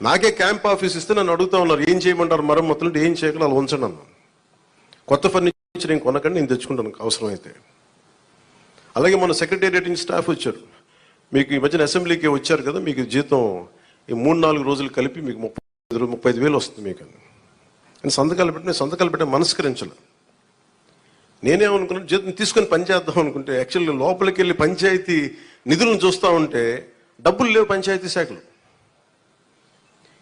నాకే camp office ఇస్తే నన్ను అడుగుతా ఉన్నారు ఏం చేయమంటారు? మరమ్మతులు ఏం చేయకుండా అలా ఉంచండి అన్నాను కొత్త ఫర్నిచర్ నేను కొనకండి నేను తెచ్చుకుంటాను అవసరం అయితే అలాగే మన సెక్రటేరియట్ స్టాఫ్ వచ్చారు. మీకు ఈ మధ్యన అసెంబ్లీకి వచ్చారు కదా మీకు జీతం ఈ మూడు నాలుగు రోజులు కలిపి మీకు ముప్పై ఐదు ముప్పై ఐదు వేలు వస్తుంది మీకు. అని నేను సంతకాలు పెట్టిన సంతకాలు పెట్టిన మనస్కరించలే. నేనేమనుకున్నాను జీతం తీసుకొని పని చేద్దాం అనుకుంటే యాక్చువల్గా లోపలికి వెళ్ళి పంచాయతీ నిధులను చూస్తూ ఉంటే డబ్బులు లేవు పంచాయతీ శాఖలు.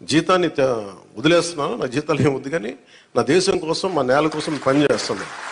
జీతాన్ని వదిలేస్తున్నాను. నా జీతాలు ఏమి వద్దు కానీ నా దేశం కోసం మా నేల కోసం పనిచేస్తున్నాను